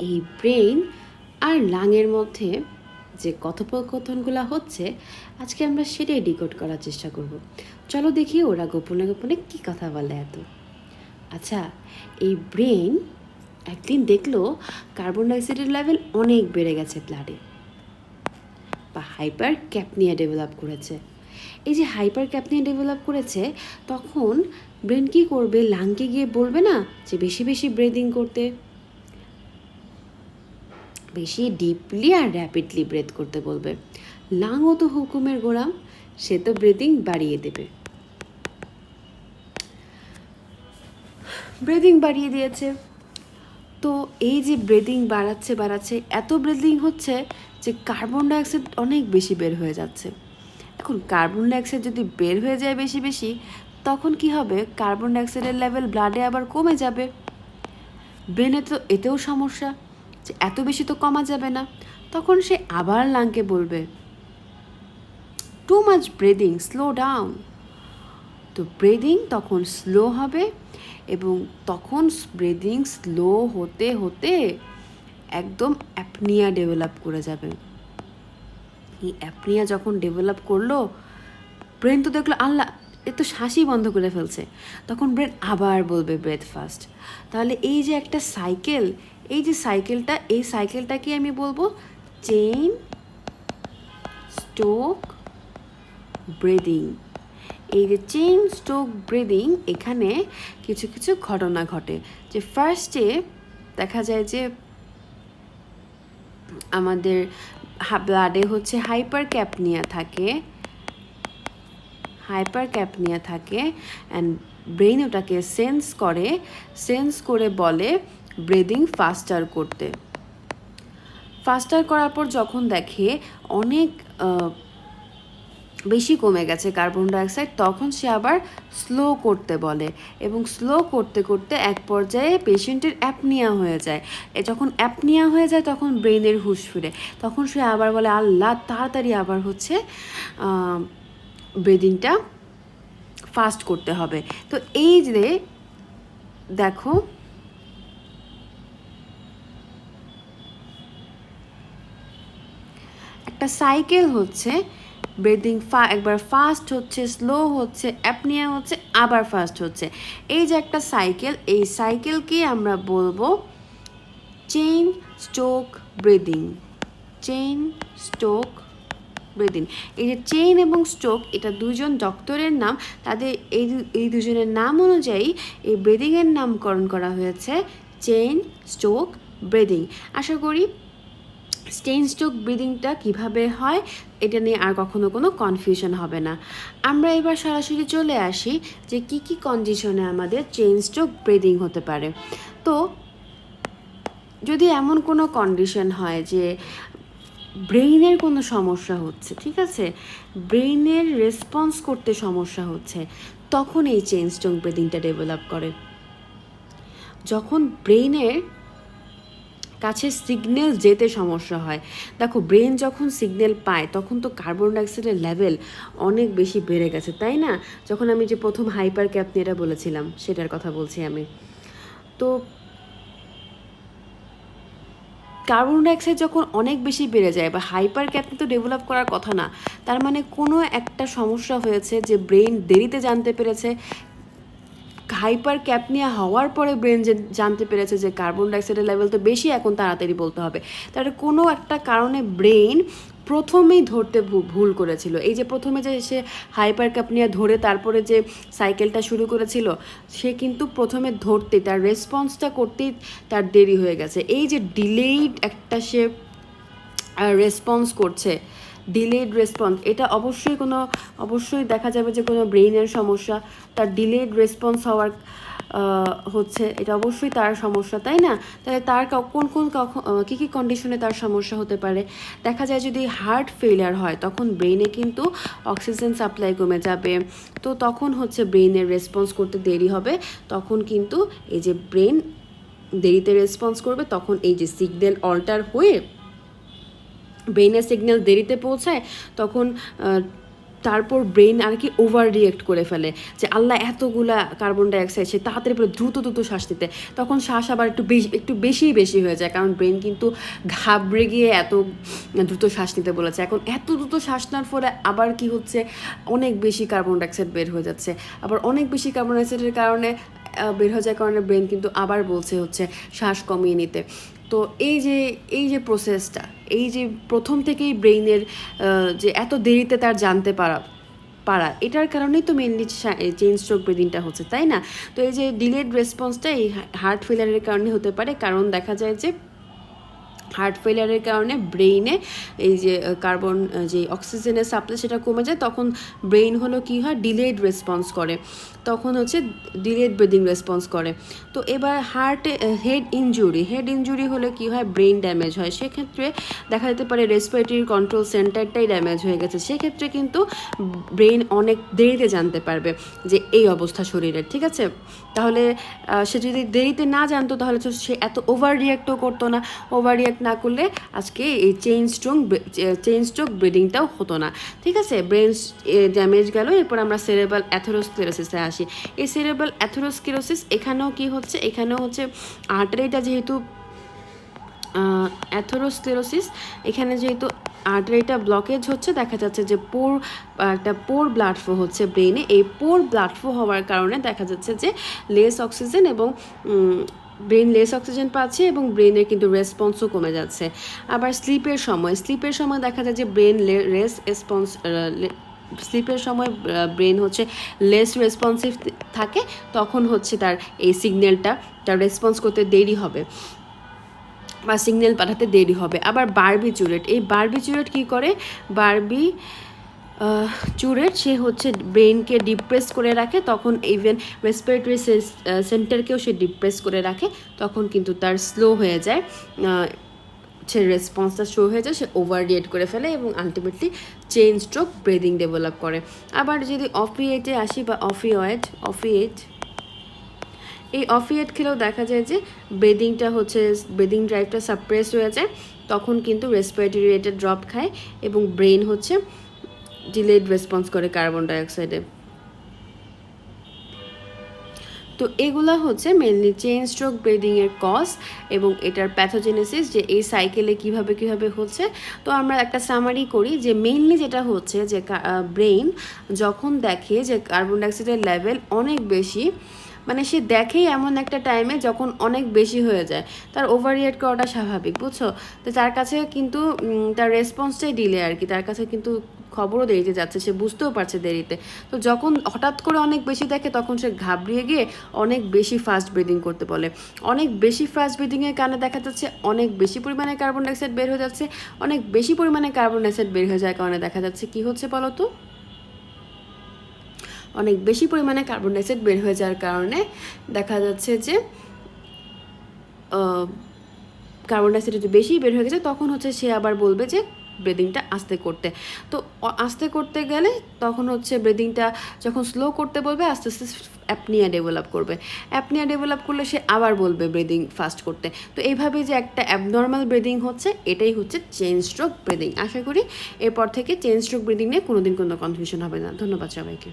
এই ব্রেন আর লাংয়ের মধ্যে যে কথোপকথনগুলো হচ্ছে, আজকে আমরা সেটাই ডিকোড করার চেষ্টা করব। চলো দেখি ওরা গোপনে গোপনে কী কথা বলে এত। আচ্ছা এই ব্রেন একদিন দেখল কার্বন ডাইঅক্সাইডের লেভেল অনেক বেড়ে গেছে ব্লাডে। বা হাইপার ক্যাপনিয়া ডেভেলপ করেছে। এই যে হাইপার ক্যাপনিয়া ডেভেলপ করেছে, তখন ব্রেন কী করবে? লাংকে গিয়ে বলবে না যে বেশি বেশি ব্রেদিং করতে? বেশি ডিপলি আর র্যাপিডলি ব্রেথ করতে বলবে। লাংও তো হুকুমের গোড়াম সে তো ব্রেদিং বাড়িয়ে দেবে। ব্রেদিং বাড়িয়ে দিয়েছে। তো এই যে ব্রেদিং বাড়াচ্ছে বাড়াচ্ছে, এত ব্রেদিং হচ্ছে যে কার্বন ডাইঅক্সাইড অনেক বেশি বের হয়ে যাচ্ছে। এখন কার্বন ডাইঅক্সাইড যদি বের হয়ে যায় বেশি বেশি, তখন কি হবে? কার্বন ডাইঅক্সাইডের লেভেল ব্লাডে আবার কমে যাবে। ব্রেনে তো এতেও সমস্যা। যে এত বেশি তো কমা যাবে না। তখন সে আবার লাংকে বলবে too much breathing slow down তো ব্রেদিং তখন স্লো হবে এবং তখন ব্রেদিং স্লো হতে হতে একদম অ্যাপনিয়া ডেভেলপ করে যাবে। এই অ্যাপনিয়া যখন ডেভেলপ করল ব্রেন তো দেখল, আল্লাহ, এ তো শ্বাসই বন্ধ করে ফেলছে। তখন ব্রেন আবার বলবে ব্রেথ ফাস্ট তাহলে এই যে একটা সাইকেল এই যে সাইকেলটা, এই সাইকেলটাকে আমি বলব চেইন স্টোক ব্রিদিং এই যে চেইন স্টোক ব্রিদিং এখানে কিছু কিছু ঘটনা ঘটে। যে ফার্স্টে দেখা যায় যে আমাদের ব্লাডে হচ্ছে হাইপার ক্যাপনিয়া থাকে। হাইপার ক্যাপনিয়া থাকে অ্যান্ড ব্রেন ওটাকে সেন্স করে সেন্স করে বলে ব্রিদিং ফাস্টার করতে। ফাস্টার করার পর যখন দেখে অনেক বেশি কমে গেছে কার্বন ডাইঅক্সাইড তখন সে আবার স্লো করতে বলে এবং স্লো করতে করতে এক পর্যায়ে পেশেন্টের অ্যাপনিয়া হয়ে যায়। যখন অ্যাপনিয়া হয়ে যায়, তখন ব্রেনের হুশ ফিরে। তখন সে আবার বলে, আল্লাহ, তাড়াতাড়ি আবার হচ্ছে ব্রিদিংটা ফাস্ট করতে হবে। তো এই যে দেখো একটা সাইকেল হচ্ছে ব্রেদিং ফা একবার ফাস্ট হচ্ছে স্লো হচ্ছে অ্যাপনিয়া হচ্ছে, আবার ফাস্ট হচ্ছে। এই যে একটা সাইকেল, এই সাইকেলকে আমরা বলব Cheyne Stoke breathing Cheyne Stoke breathing এই যে চেইন এবং স্টোক এটা দুজন ডক্টরের নাম, তাদের এই এই দুজনের নাম অনুযায়ী এই ব্রিদিংয়ের নামকরণ করা হয়েছে চেইন স্টোক ব্রিদিং আশা করি স্টেন স্ট্রোক ব্রিদিংটা কীভাবে হয়, এটা নিয়ে আর কখনো কোনো কনফিউশন হবে না। আমরা এবার সরাসরি চলে আসি যে কি কি কন্ডিশনে আমাদের চেইন স্ট্রোক ব্রিদিং হতে পারে। তো, যদি এমন কোনো কন্ডিশন হয় যে ব্রেইনের কোনো সমস্যা হচ্ছে, ঠিক আছে? ব্রেইনের রেসপন্স করতে সমস্যা হচ্ছে, তখন এই চেইন স্ট্রোক ব্রিদিংটা ডেভেলপ করে। যখন ব্রেইনের কাছে সিগন্যাল যেতে সমস্যা হয়। দেখো ব্রেন যখন সিগন্যাল পায়, তখন তো কার্বন ডাইঅক্সাইডের লেভেল অনেক বেশি বেড়ে গেছে, তাই না? যখন আমি যে প্রথম হাইপার ক্যাপনিয়াটা বলেছিলাম, সেটার কথা বলছি আমি। তো কার্বন ডাইঅক্সাইড যখন অনেক বেশি বেড়ে যায়, বা হাইপার ক্যাপনি তো ডেভেলপ করার কথা না, তার মানে কোনো একটা সমস্যা হয়েছে যে ব্রেন দেরিতে জানতে পেরেছে হাইপার ক্যাপনিয়া হওয়ার পরে ব্রেন যে জানতে পেরেছে যে কার্বন ডাইঅক্সাইডের লেভেল তো বেশি, এখন তাড়াতাড়ি বলতে হবে। তাহলে কোনো একটা কারণে ব্রেন প্রথমেই ধরতে ভুল করেছিল। এই যে প্রথমে যে সে হাইপার ক্যাপনিয়া ধরে তারপরে যে সাইকেলটা শুরু করেছিল, সে কিন্তু প্রথমে ধরতে, তার রেসপন্সটা করতেই তার দেরি হয়ে গেছে। এই যে ডিলেইড একটা সে রেসপন্স করছে ডিলেড রেসপন্স এটা অবশ্যই কোনো, অবশ্যই দেখা যাবে যে কোনো ব্রেইনের সমস্যা। তার ডিলেড রেসপন্স হওয়ার হচ্ছে, এটা অবশ্যই তার সমস্যা, তাই না? তাহলে তার কোন কোন কী কী কন্ডিশনে তার সমস্যা হতে পারে? দেখা যায় যদি হার্ট ফেলিয়ার হয়, তখন ব্রেনে কিন্তু অক্সিজেন সাপ্লাই কমে যাবে। তো তখন হচ্ছে ব্রেনের রেসপন্স করতে দেরি হবে। তখন কিন্তু এই যে ব্রেন দেরিতে রেসপন্স করবে, তখন এই যে সিগন্যাল অল্টার হয়ে ব্রেনের সিগন্যাল দেরিতে পৌঁছায়, তখন তারপর ব্রেন আর কি ওভার রিয়েক্ট করে ফেলে যে আল্লাহ এতগুলা কার্বন ডাইঅক্সাইড সে তাড়াতাড়ি পরে দ্রুত দ্রুত শ্বাস নিতে। তখন শ্বাস আবার একটু বেশি একটু বেশি বেশি হয়ে যায়, কারণ ব্রেন কিন্তু ঘাবড়ে গিয়ে এত দ্রুত শ্বাস নিতে বলেছে। এখন এত দ্রুত শ্বাস নেওয়ার ফলে আবার কি হচ্ছে? অনেক বেশি কার্বন ডাইঅক্সাইড বের হয়ে যাচ্ছে। আবার অনেক বেশি কার্বন ডাইঅক্সাইডের কারণে বের হয়ে যাওয়ার কারণে ব্রেন কিন্তু আবার বলছে হচ্ছে, শ্বাস কমিয়ে নিতে। তো এই যে এই যে প্রসেসটা এই যে প্রথম থেকেই ব্রেইনের যে এত দেরিতে তার জানতে পারা পারা, এটার কারণেই তো মেনলি চেইন স্ট্রোক ব্রিদিংটা হচ্ছে, তাই না? তো এই যে ডিলেড রেসপন্সটা এই হার্ট ফেলিয়ারের কারণে হতে পারে, কারণ দেখা যায় যে হার্ট ফেলিয়ারের কারণে ব্রেইনে এই যে কার্বন যে অক্সিজেনের সাপ্লাই সেটা কমে যায়, তখন ব্রেইন হলো কি হয়? ডিলেড রেসপন্স করে। তখন হচ্ছে ডিলেড ব্রিদিং রেসপন্স করে। তো এবার হার্টে হেড ইনজুরি হেড ইনজুরি হলে কি হয়? ব্রেইন ড্যামেজ হয়। সেক্ষেত্রে দেখা যেতে পারে রেসপিরেটরি কন্ট্রোল সেন্টারটাই ড্যামেজ হয়ে গেছে। সেক্ষেত্রে কিন্তু ব্রেন অনেক দেরিতে জানতে পারবে যে এই অবস্থা শরীরের, ঠিক আছে? তাহলে সে যদি দেরিতে না জানতো তাহলে সে এত ওভার রিয়াক্টও করতো না। ওভার রিয়াক্ট না করলে আজকে এই চেইন স্ট্রোক চেইন স্ট্রোক ব্রিডিংটাও হতো না। ঠিক আছে? ব্রেন ড্যামেজ গেল। এরপর আমরা সেরেবাল অ্যাথেরোস্ক্লেরোসিসে আসি। এই সেরেবাল অ্যাথেরোস্ক্লেরোসিস এখানেও কি হচ্ছে? এখানেও হচ্ছে আর্টারিটা যেহেতু অ্যাথেরোস্ক্লেরোসিস এখানে যেহেতু আর্টারিটা ব্লকেজ হচ্ছে, দেখা যাচ্ছে যে পোর একটা পোর ব্লাড ফ্লো হচ্ছে ব্রেনে এই পোর ব্লাড ফ্লো হওয়ার কারণে দেখা যাচ্ছে যে লেস অক্সিজেন এবং ব্রেন লেস অক্সিজেন পাচ্ছে এবং ব্রেনের কিন্তু রেসপন্সও কমে যাচ্ছে। আবার স্লিপের সময় স্লিপের সময় দেখা যায় যে ব্রেন রেস রেসপন্স স্লিপের সময় ব্রেন হচ্ছে লেস রেসপন্সিভ থাকে, তখন হচ্ছে তার এই সিগন্যালটা তার রেসপন্স করতে দেরি হবে বা সিগন্যাল পাঠাতে দেরি হবে। আবার বারবিচুরেট এই বারবিচুরেট কী করে? বারবি চুরেট সে হচ্ছে ব্রেনকে ডিপ্রেস করে রাখে, তখন ইভেন রেসপিরেটরি সেন্টারকেও সে ডিপ্রেস করে রাখে, তখন কিন্তু তার স্লো হয়ে যায়। সে রেসপন্সটা শো হয়ে যায় সে ওভার রিয়েট করে ফেলে এবং ultimately Cheyne stroke breathing develop করে। আবার যদি অফিয়েটে আসি বা অফিওয়েড অফিয়েট এই অফিয়েট খেলেও দেখা যায় যে ব্রেদিংটা হচ্ছে ব্রেদিং ড্রাইভটা সাপ্রেস হয়ে যায় তখন কিন্তু রেসপিরেটরি রেটে ড্রপ খায় এবং ব্রেন হচ্ছে ডিলেড রেসপন্স করে কার্বন ডাইঅক্সাইডে তো এগুলো হচ্ছে মেনলি চেইন স্ট্রোক ব্রিদিংয়ের কজ এবং এটার প্যাথোজেনেসিস যে এই সাইকেলে কীভাবে কীভাবে হচ্ছে। তো আমরা একটা সামারি করি যে মেইনলি যেটা হচ্ছে যে ব্রেইন যখন দেখে যে কার্বন ডাইঅক্সাইডের লেভেল অনেক বেশি মানে সে দেখেই এমন একটা টাইমে যখন অনেক বেশি হয়ে যায়, তার ওভার রিয়েক্ট করাটা স্বাভাবিক, বুঝছ? তো তার কাছে কিন্তু তার রেসপন্সটাই ডিলে আর কি, তার কাছে কিন্তু খবরও দেরিতে যাচ্ছে, সে বুঝতেও পারছে দেরিতে। তো যখন হঠাৎ করে অনেক বেশি দেখে, তখন সে ঘাবড়িয়ে গিয়ে অনেক বেশি ফাস্ট ব্রিদিং করতে বলে। অনেক বেশি ফাস্ট ব্রিদিংয়ের কারণে দেখা যাচ্ছে অনেক বেশি পরিমাণে কার্বন ডাইঅক্সাইড বের হয়ে যাচ্ছে। অনেক বেশি পরিমাণে কার্বন ডাইঅক্সাইড বের হয়ে যাওয়ার কারণে দেখা যাচ্ছে, কি হচ্ছে বলো তো? অনেক বেশি পরিমাণে কার্বন ডাইঅক্সাইড বের হয়ে যাওয়ার কারণে দেখা যাচ্ছে যে কার্বন ডাইঅক্সাইড যদি বেশি বের হয়ে গেছে, তখন হচ্ছে সে আবার বলবে যে ব্রিদিংটা আস্তে করতে। তো আস্তে করতে গেলে তখন হচ্ছে ব্রিদিংটা যখন স্লো করতে বলবে, আস্তে আস্তে অ্যাপনিয়া ডেভেলপ করবে। অ্যাপনিয়া ডেভেলপ করলে সে আবার বলবে ব্রিদিং ফাস্ট করতে। তো এইভাবে যে একটা অ্যাবনর্মাল ব্রিদিং হচ্ছে, এটাই হচ্ছে চেন স্ট্রোক ব্রিদিং আশা করি এরপর থেকে চেন স্ট্রোক ব্রিদিং নিয়ে কোনোদিন কোনো কনফিউশন হবে না। ধন্যবাদ সবাইকে।